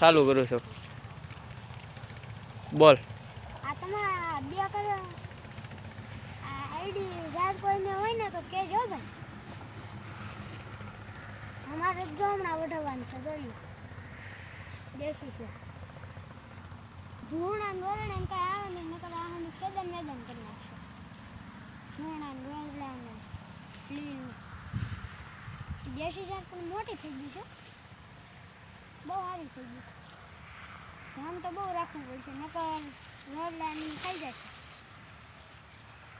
ચાલુ કરું છું. બોલ. આ તમારા બે કલર આ આઈડી જાત કોઈને હોય ને તો કહેજો ભાઈ. અમારે જો હમણાં વઢાવવાનું છે જોયું. દેશી છે. ધૂણા ને એમ કાંઈ આવે ને નકર આવાનું કેદન મેદન કરી નાખશે. ધૂણા વેંગલા ને લીલું. દેશી જાત પણ મોટી થઈ ગઈ છે. બહુ સારી થઈ ગઈ. ધ્યાન તો બહુ રાખવું પડશે, નકર વેંગલાની ખાઈ જાય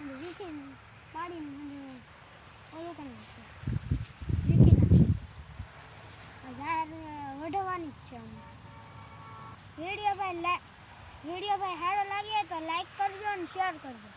અને વીખીને પાડીને ઓલું કરી નાખશે. વીખી નાખશે. ઝાડ વઢવાની જ છે અમે વીડિયો ભાઈ વીડિયો ભાઈ સારો લાગે તો લાઈક કરજો અને શેર કરજો.